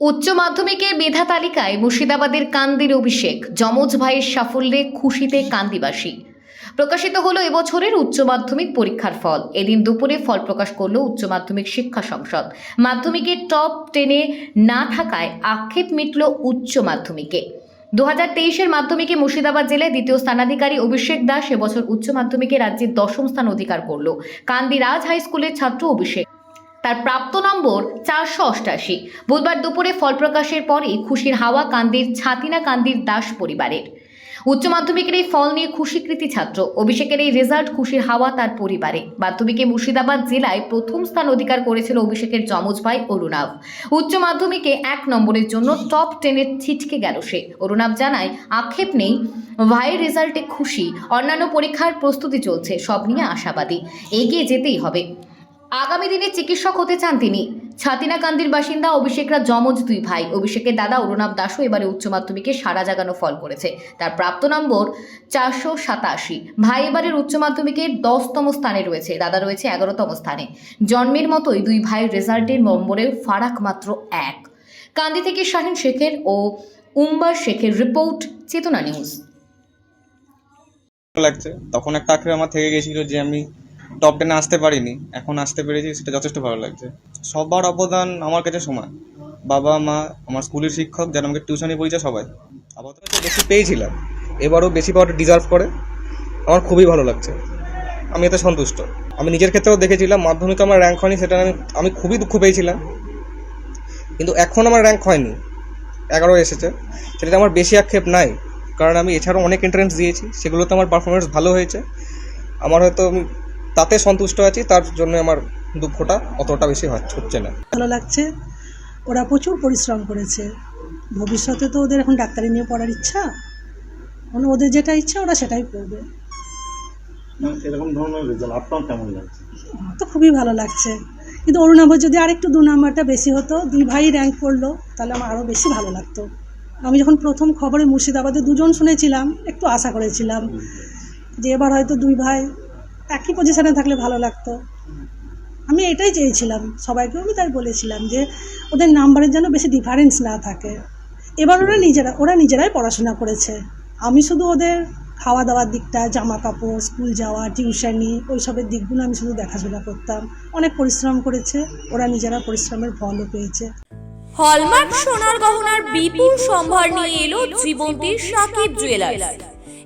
উচ্চ মাধ্যমিকে মেধা তালিকায় মুর্শিদাবাদের কান্দির অভিষেক, যমজ ভাইয়ের সাফল্যে খুশিতে কান্দিবাসী। প্রকাশিত হলো এবছরের উচ্চ মাধ্যমিক পরীক্ষার ফল। এদিন দুপুরে ফল প্রকাশ করল উচ্চ মাধ্যমিক শিক্ষা সংসদ। মাধ্যমিকে টপ টেনে না থাকায় আক্ষেপ মিটল উচ্চ মাধ্যমিকে। দু হাজার তেইশের মাধ্যমিকে মুর্শিদাবাদ জেলায় দ্বিতীয় স্থানাধিকারী অভিষেক দাস এবছর উচ্চ মাধ্যমিকে রাজ্যের দশম স্থান অধিকার করল। কান্দি রাজ হাই স্কুলের ছাত্র অভিষেক। তার প্রাপ্ত নম্বর চারশো অষ্টাশি। বুধবার দুপুরে ফল প্রকাশের পরেই খুশির হাওয়া কান্দির ছাতিনা কান্দির দাস পরিবারের। উচ্চ মাধ্যমিকের এই ফল নিয়ে খুশিকৃতি ছাত্র। অভিষেকের এই রেজাল্ট খুশির হাওয়া তার পরিবারে। মাধ্যমিকে মুর্শিদাবাদ জেলায় প্রথম স্থান অধিকার করেছিল অভিষেকের যমজ ভাই অরুণাভ। উচ্চ মাধ্যমিকে এক নম্বরের জন্য টপ টেনের ছিটকে গেল সে। অরুণাভ জানায়, আক্ষেপ নেই ভাইয়ের রেজাল্টে খুশি। অন্যান্য পরীক্ষার প্রস্তুতি চলছে, সব নিয়ে আশাবাদী। এগিয়ে যেতেই হবে। আগামী দিনে চিকিৎসক হতে চান তিনি। ছাতিনাকান্দির বাসিন্দা অভিষেকরা যমজ দুই ভাই। অভিষেকের দাদা অরুণাভ দাসও এবারে উচ্চ মাধ্যমিকে সারা জাগানো ফল করেছে। তার প্রাপ্ত নম্বর চারশো সাতাশি। ভাই এবারের উচ্চ মাধ্যমিকে দশতম স্থানে রয়েছে। দাদা রয়েছে এগারোতম স্থানে। জন্মের মতোই দুই ভাইয়ের রেজাল্টের নম্বরের ফারাক মাত্র এক। কান্দি থেকে শাহিন শেখের ও উম্বার শেখের রিপোর্ট, চেতনা নিউজ। লাগছে। তখন একটা আঁকড়ে আমার থেকে গেছিল যে আমি টপ টেনে আসতে পারিনি, এখন আসতে পেরেছি, সেটা যথেষ্ট ভালো লাগছে। সবার অবদান আমার কাছে সমান। বাবা, মা, আমার স্কুলের শিক্ষক, যারা আমাকে টিউশনি পড়িয়েছে, সবাই। আপাতত বেশি পেয়েছিলাম, এবারও বেশি পাওয়াটা ডিজার্ভ করে। আমার খুবই ভালো লাগছে। আমি এতে সন্তুষ্ট। আমি নিজের ক্ষেত্রেও দেখেছিলাম, মাধ্যমিকে আমার র্যাঙ্ক হয়নি, সেটা আমি আমি খুবই দুঃখ পেয়েছিলাম। কিন্তু এখন আমার র্যাঙ্ক হয়নি। এগারো এসেছে। সেটাতে আমার বেশি আক্ষেপ নাই। কারণ আমি এছাড়াও অনেক এন্ট্রেন্স দিয়েছি। সেগুলোতে আমার পারফরমেন্স ভালো হয়েছে। আমার হয়তো আমি তাতে সন্তুষ্ট আছি তার জন্য আমার দুঃখটা অতটা বেশি হচ্ছে না। ভালো লাগছে। ওরা প্রচুর পরিশ্রম করেছে। ভবিষ্যতে তো ওদের এখন ডাক্তারি নিয়ে পড়ার ইচ্ছা। মানে ওদের যেটা ইচ্ছা ওরা সেটাই করবে। এরকম ধরনের রেজাল্ট আপনার কেমন লাগছে? তো খুবই ভালো লাগছে। কিন্তু অরুণাভ যদি আরেকটু দু নাম্বারটা বেশি হতো দুই ভাই র্যাঙ্ক করল তাহলে আমার আরও বেশি ভালো লাগতো। আমি যখন প্রথম খবরে মুর্শিদাবাদে দুজন শুনেছিলাম একটু আশা করেছিলাম যে এবার হয়তো দুই ভাই একই পজিশানে থাকলে ভালো লাগতো। আমি এটাই চেয়েছিলাম সবাইকেও আমি তাই বলেছিলাম যে ওদের নাম্বারের যেন বেশি ডিফারেন্স না থাকে। এবার ওরা নিজেরা, ওরা নিজেরাই পড়াশোনা করেছে। আমি শুধু ওদের খাওয়া দাওয়ার দিকটা জামা কাপড় স্কুল যাওয়া টিউশনি ওইসবের দিকগুলো আমি শুধু দেখাশোনা করতাম। অনেক পরিশ্রম করেছে, ওরা নিজেরা পরিশ্রমের ফলও পেয়েছে। হলমার্ক সোনার গহনার বিপুল সম্ভার নিয়ে এলো জীবন্তীর সাকিব জুয়েলার্স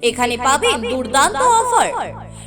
এখানে পাবেন দুর্দান্ত অফার